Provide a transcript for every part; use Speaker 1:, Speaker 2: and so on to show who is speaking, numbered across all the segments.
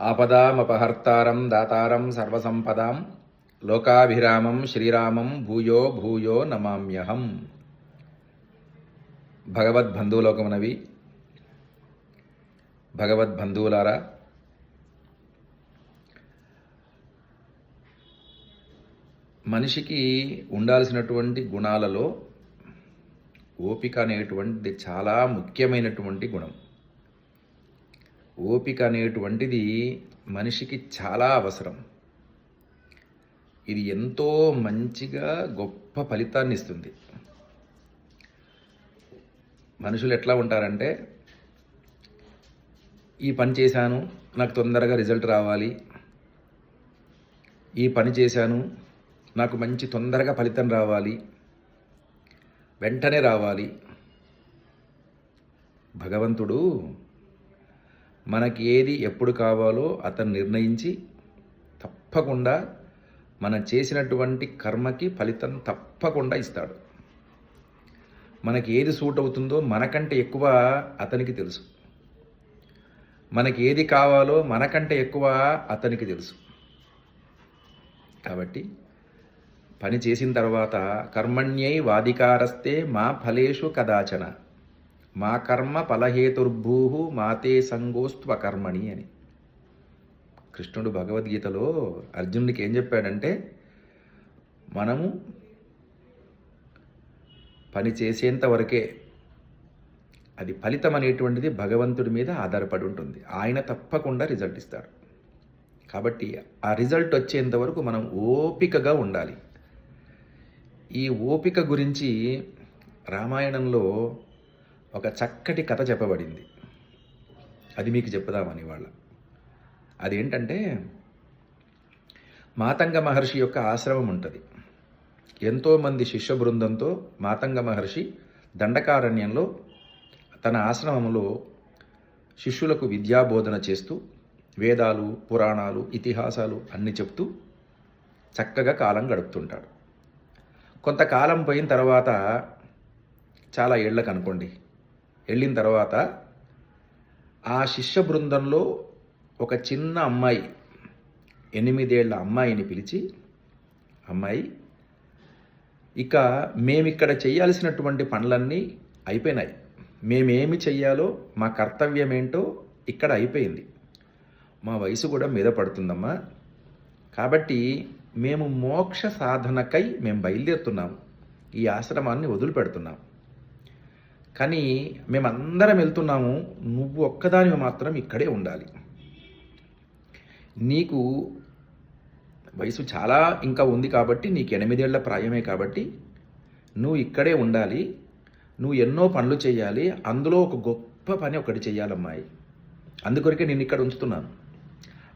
Speaker 1: ఆపదామపహర్తారం దాతారం సర్వసంపదాం లోకాభిరామం శ్రీరామం భూయో భూయో నమామ్యహం. భగవద్బంధువులోకమునవి. భగవద్బంధువులారా మనిషికి ఉండాల్సినటువంటి గుణాలలో ఓపిక అనేటువంటిది చాలా ముఖ్యమైనటువంటి గుణం. ఓపిక అనేటువంటిది మనిషికి చాలా అవసరం. ఇది ఎంతో మంచిగా గొప్ప ఫలితాన్ని ఇస్తుంది. మనుషులు ఎట్లా ఉంటారంటే ఈ పని చేశాను నాకు తొందరగా రిజల్ట్ రావాలి. ఈ పని చేశాను నాకు మంచి తొందరగా ఫలితం రావాలి. వెంటనే రావాలి. భగవంతుడు మనకి ఏది ఎప్పుడు కావాలో అతను నిర్ణయించి తప్పకుండా మనం చేసినటువంటి కర్మకి ఫలితం తప్పకుండా ఇస్తాడు. మనకి ఏది సూట్ అవుతుందో మనకంటే ఎక్కువ అతనికి తెలుసు. మనకి ఏది కావాలో మనకంటే ఎక్కువ అతనికి తెలుసు. కాబట్టి పని చేసిన తర్వాత కర్మణ్యై వాధికారస్తే మా ఫలేషు కదాచన. మా కర్మ ఫలహేతుర్భూ మాతే సంగోస్త్వ కర్మణి అని. కృష్ణుడు భగవద్గీతలో అర్జునుడికి ఏం చెప్పాడంటే మనము పని చేసేంత వరకే అది ఫలితం అనేటువంటిది భగవంతుడి మీద ఆధారపడి ఉంటుంది. ఆయన తప్పకుండా రిజల్ట్ ఇస్తాడు కాబట్టి ఆ రిజల్ట్ వచ్చేంత వరకు మనం ఓపికగా ఉండాలి. ఈ ఓపిక గురించి రామాయణంలో ఒక చక్కటి కథ చెప్పబడింది. అది మీకు చెప్పుదామని వాళ్ళ అదేంటంటే మాతంగ మహర్షి యొక్క ఆశ్రమం ఉంటుంది. ఎంతోమంది శిష్య బృందంతో మాతంగ మహర్షి దండకారణ్యంలో తన ఆశ్రమంలో శిష్యులకు విద్యాబోధన చేస్తూ వేదాలు పురాణాలు ఇతిహాసాలు అన్ని చెప్తూ చక్కగా కాలం గడుపుతుంటాడు. కొంతకాలం పోయిన తర్వాత చాలా ఏళ్ళకు అనుకోండి వెళ్ళిన తర్వాత ఆ శిష్య బృందంలో ఒక చిన్న అమ్మాయి ఎనిమిదేళ్ళ అమ్మాయిని పిలిచి అమ్మాయి ఇక మేమిక్కడ చేయాల్సినటువంటి పనులన్నీ అయిపోయినాయి. మేమేమి చెయ్యాలో మా కర్తవ్యం ఏంటో ఇక్కడ అయిపోయింది. మా వయసు కూడా మీద పడుతుందమ్మా. కాబట్టి మేము మోక్ష సాధనకై మేము బయలుదేరుతున్నాము ఈ ఆశ్రమాన్ని వదిలిపెడుతున్నాము కానీ మేమందరం వెళ్తున్నాము నువ్వు ఒక్కదానివి మాత్రం ఇక్కడే ఉండాలి. నీకు వయసు చాలా ఇంకా ఉంది కాబట్టి నీకు ఎనిమిదేళ్ళ ప్రాయమే కాబట్టి నువ్వు ఇక్కడే ఉండాలి నువ్వు ఎన్నో పనులు చేయాలి అందులో ఒక గొప్ప పని ఒకటి చేయాలమ్మాయి. అందుకొరకే నేను ఇక్కడ ఉంచుతున్నాను.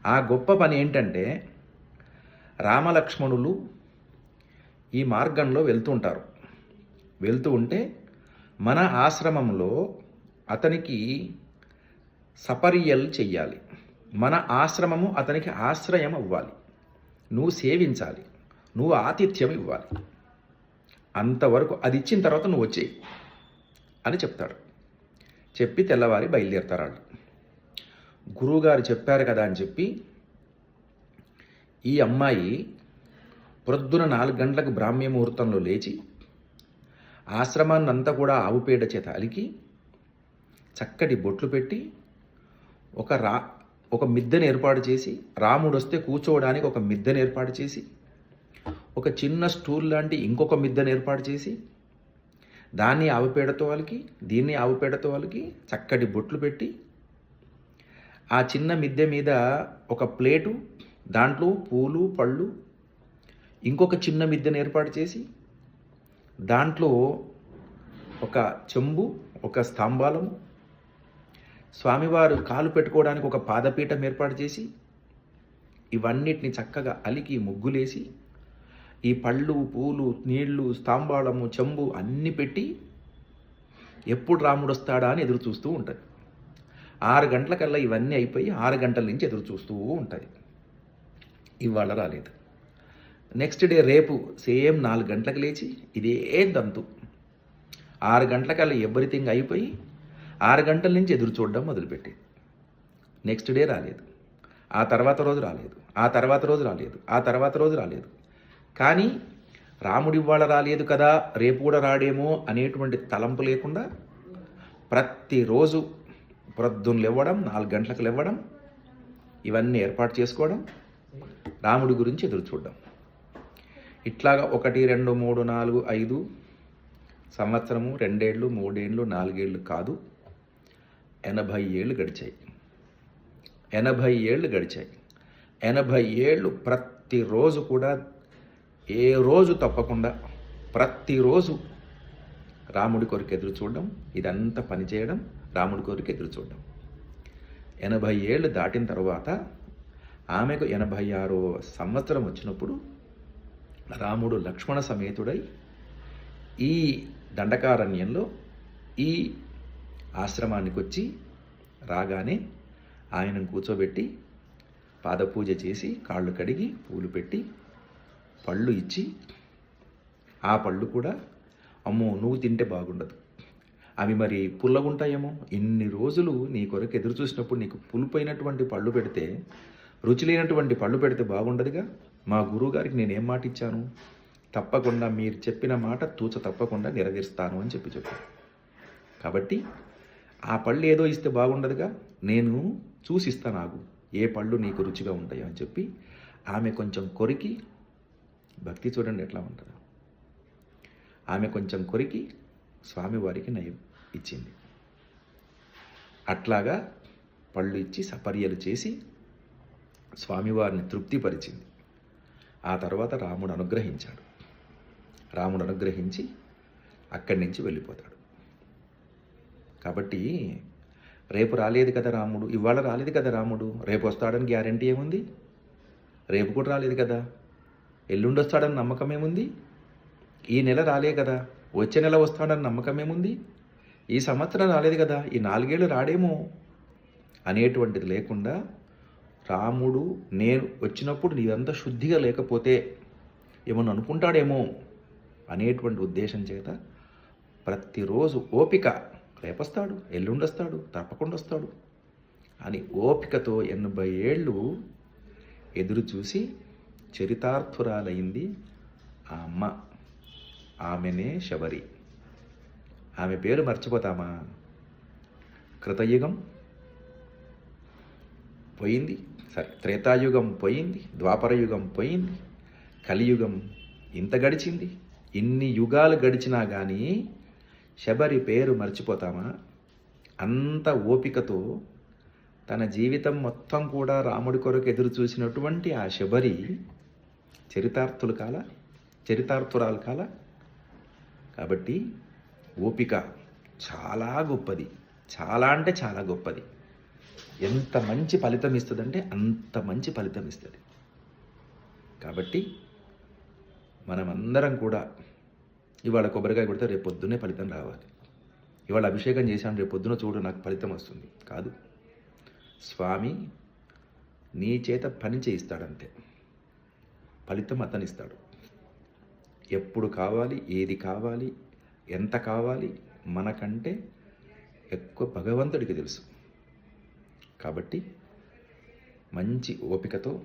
Speaker 1: ఆ గొప్ప పని ఏంటంటే రామలక్ష్మణులు ఈ మార్గంలో వెళ్తూ ఉంటారు. వెళ్తూ ఉంటే మన ఆశ్రమంలో అతనికి సపర్యలు చెయ్యాలి. మన ఆశ్రమము అతనికి ఆశ్రయం ఇవ్వాలి. నువ్వు సేవించాలి. నువ్వు ఆతిథ్యం ఇవ్వాలి. అంతవరకు అది ఇచ్చిన తర్వాత నువ్వు వచ్చేయి అని చెప్తాడు. చెప్పి తెల్లవారి బయలుదేరుతారు వాళ్ళు గురువుగారు చెప్పారు కదా అని చెప్పి ఈ అమ్మాయి ప్రొద్దున నాలుగు గంటలకు బ్రాహ్మ్య ముహూర్తంలో లేచి ఆశ్రమాన్ని అంతా కూడా ఆవుపేడ చేత అలికి చక్కటి బొట్లు పెట్టి ఒక రా ఒక మిద్దెను ఏర్పాటు చేసి రాముడు వస్తే కూర్చోవడానికి ఒక మిద్దెను ఏర్పాటు చేసి ఒక చిన్న స్టూల్ లాంటి ఇంకొక మిద్దెను ఏర్పాటు చేసి దాన్ని ఆవుపేడతో వాళ్ళకి దీన్ని ఆవుపేడతో వాళ్ళకి చక్కటి బొట్లు పెట్టి ఆ చిన్న మిద్దె మీద ఒక ప్లేటు దాంట్లో పూలు పళ్ళు ఇంకొక చిన్న మిద్దెను ఏర్పాటు చేసి దాంట్లో ఒక చెంబు ఒక స్తంభాలము. స్వామివారు కాలు పెట్టుకోవడానికి ఒక పాదపీఠం ఏర్పాటు చేసి ఇవన్నిటిని చక్కగా అలికి ముగ్గులేసి ఈ పళ్ళు పూలు నీళ్ళు స్తంభాళము చెంబు అన్నీ పెట్టి ఎప్పుడు రాముడు వస్తాడా అని ఎదురు చూస్తూ ఉంటుంది. ఆరు గంటలకల్లా ఇవన్నీ అయిపోయి ఆరు గంటల నుంచి ఎదురు చూస్తూ ఉంటుంది. ఇవాళ రాలేదు. నెక్స్ట్ డే రేపు సేమ్ నాలుగు గంటలకు లేచి ఇదే దంతు. ఆరు గంటలకల్లా ఎవ్రీథింగ్ అయిపోయి ఆరు గంటల నుంచి ఎదురు చూడడం మొదలుపెట్టేది. నెక్స్ట్ డే రాలేదు. ఆ తర్వాత రోజు రాలేదు. ఆ తర్వాత రోజు రాలేదు. ఆ తర్వాత రోజు రాలేదు. కానీ రాముడి ఇవాళ రాలేదు కదా రేపు కూడా రాడేమో అనేటువంటి తలంపు లేకుండా ప్రతిరోజు ప్రొద్దున లేవడం నాలుగు గంటలకు ఇవ్వడం ఇవన్నీ ఏర్పాటు చేసుకోవడం రాముడి గురించి ఎదురు చూడడం. ఇట్లాగా ఒకటి రెండు మూడు నాలుగు ఐదు సంవత్సరము రెండేళ్ళు మూడేళ్ళు నాలుగేళ్ళు కాదు. ఎనభై ఏళ్ళు గడిచాయి. ఎనభై ఏళ్ళు గడిచాయి. ఎనభై ఏళ్ళు ప్రతిరోజు కూడా ఏ రోజు తప్పకుండా ప్రతిరోజు రాముడి కొరకు ఎదురు చూడడం ఇదంతా పనిచేయడం రాముడి కొరకు ఎదురు చూడడం. ఎనభై ఏళ్ళు దాటిన తర్వాత ఆమెకు ఎనభై ఆరో సంవత్సరం వచ్చినప్పుడు రాముడు లక్ష్మణ సమేతుడై ఈ దండకారణ్యంలో ఈ ఆశ్రమానికి వచ్చి రాగానే ఆయనను కూర్చోబెట్టి పాదపూజ చేసి కాళ్ళు కడిగి పూలు పెట్టి పళ్ళు ఇచ్చి ఆ పళ్ళు కూడా అమ్మో నువ్వు తింటే బాగుండదు. అవి మరి పుల్లగుంటాయేమో? ఇన్ని రోజులు నీ కొరకు ఎదురు చూసినప్పుడు నీకు పులిపోయినటువంటి పళ్ళు పెడితే రుచి లేనటువంటి పళ్ళు పెడితే బాగుండదుగా? మా గురువుగారికి నేను ఏం మాట ఇచ్చాను తప్పకుండా మీరు చెప్పిన మాట తూచ తప్పకుండా నెరవేరుస్తాను అని చెప్పి చెప్పాను కాబట్టి ఆ పళ్ళు ఏదో ఇస్తే బాగుండదుగా? నేను చూసిస్తాను నాకు ఏ పళ్ళు నీకు రుచిగా ఉంటాయో అని చెప్పి ఆమె కొంచెం కొరికి భక్తి చూడండి ఎట్లా ఉంటుందో. ఆమె కొంచెం కొరికి స్వామివారికి నయం ఇచ్చింది. అట్లాగా పళ్ళు ఇచ్చి సపర్యలు చేసి స్వామివారిని తృప్తిపరిచింది. ఆ తర్వాత రాముడు అనుగ్రహించాడు. రాముడు అనుగ్రహించి అక్కడి నుంచి వెళ్ళిపోతాడు. కాబట్టి రేపు రాలేదు కదా రాముడు? ఇవాళ రాలేదు కదా రాముడు? రేపు వస్తాడని గ్యారంటీ ఏముంది? రేపు కూడా రాలేదు కదా? ఎల్లుండి వస్తాడని నమ్మకం ఏముంది? ఈ నెల రాలే కదా? వచ్చే నెల వస్తాడని నమ్మకం ఏముంది? ఈ సంవత్సరం రాలేదు కదా? ఈ నాలుగేళ్ళు రాడేమో అనేటువంటిది లేకుండా రాముడు నేను వచ్చినప్పుడు నీదంతా శుద్ధిగా లేకపోతే ఏమన్నా అనుకుంటాడేమో అనేటువంటి ఉద్దేశం చేత ప్రతిరోజు ఓపిక రేపొస్తాడు ఎల్లుండి వస్తాడు తప్పకుండా వస్తాడు అని ఓపికతో ఎనభై ఏళ్ళు ఎదురు చూసి చరితార్థురాలైంది ఆ అమ్మ. ఆమెనే శబరి. ఆమె పేరు మర్చిపోతామా? కృతయుగం పోయింది. సరే త్రేతాయుగం పోయింది ద్వాపరయుగం పోయింది కలియుగం ఇంత గడిచింది ఇన్ని యుగాలు గడిచినా కానీ శబరి పేరు మర్చిపోతామా? అంత ఓపికతో తన జీవితం మొత్తం కూడా రాముడి కొరకు ఎదురు చూసినటువంటి ఆ శబరి చరితార్థులు కాల చరితార్థురాలు కాల. కాబట్టి ఓపిక చాలా గొప్పది చాలా అంటే చాలా గొప్పది. ఎంత మంచి ఫలితం ఇస్తుందంటే అంత మంచి ఫలితం ఇస్తుంది. కాబట్టి మనమందరం కూడా ఇవాళ కొబ్బరికాయ కొడితే రేపు పొద్దున్నే ఫలితం రావాలి. ఇవాళ అభిషేకం చేశాను రేపు పొద్దున చూడు నాకు ఫలితం వస్తుంది. కాదు. స్వామి నీ చేత పని చేయిస్తాడంతే. ఫలితం అతనిస్తాడు. ఎప్పుడు కావాలి ఏది కావాలి ఎంత కావాలి మనకంటే ఎక్కువ భగవంతుడికి తెలుసు. కాబట్టి మంచి ఓపికతో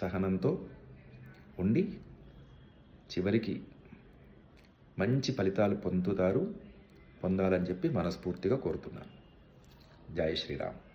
Speaker 1: సహనంతో ఉండి చివరికి మంచి ఫలితాలు పొందుతారు పొందాలని చెప్పి మనస్ఫూర్తిగా కోరుతున్నాను. జై శ్రీరామ్.